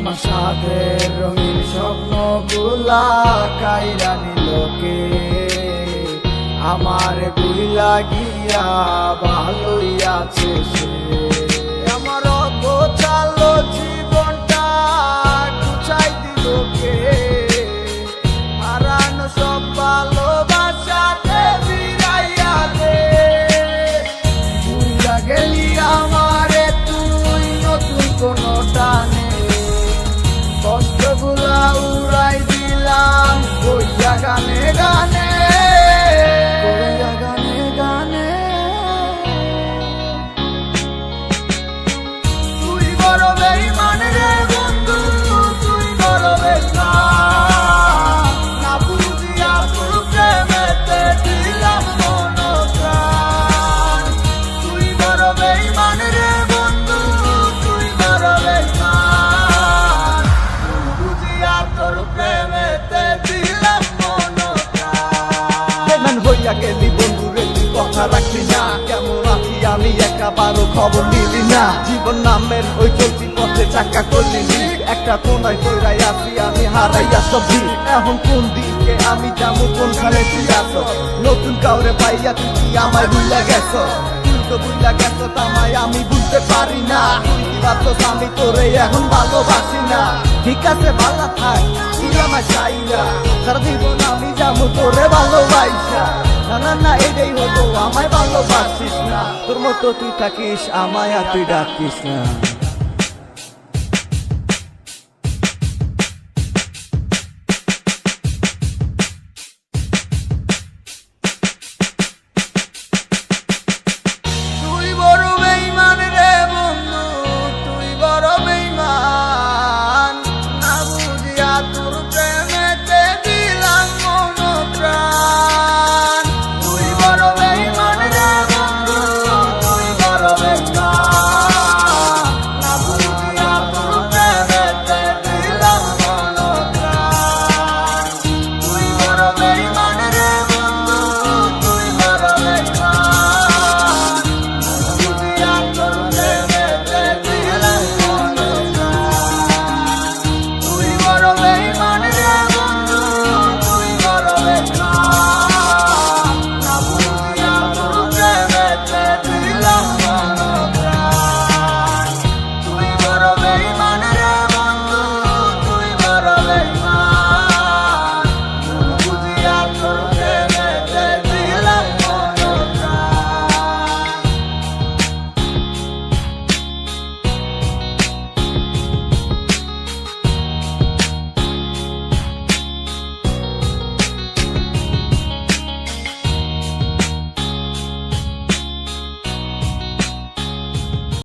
আমার সাথে রঙিন স্বপ্নগুলা কাইরা নিলকে আমার বুইলা গিয়া ভালোই আছে সে। বেমান গেলি বন্ধু রে তুই কথা রাখলি না। কেমন আছি আমি একাবারও খবর নিলি না। জীবন নামের ওই চলতি পথে চাকা করলি একটা কোনায় কইরাই আছি, আমি হারাইয়া সবজি এখন কোন দিকে আমি যাব কোনখানে তুই আস নতুন কাউরে পাইয়া তুই কি আমায় ভুলে গেছ? তো ভুলে গেছ তামায় আমি বুঝতে পারি না। তুই আমি তোরে এখন ভালোবাসি না? ঠিক আছে ভালো থাক তুই আমার চাই না। সারা জীবন আমি যাব তোরে ভালোবাসা। দিলেই হতো, আমায় ভালোবাসিস না। তোর মতো তুই থাকিস, আমায় আর তুই ডাকিস না। tu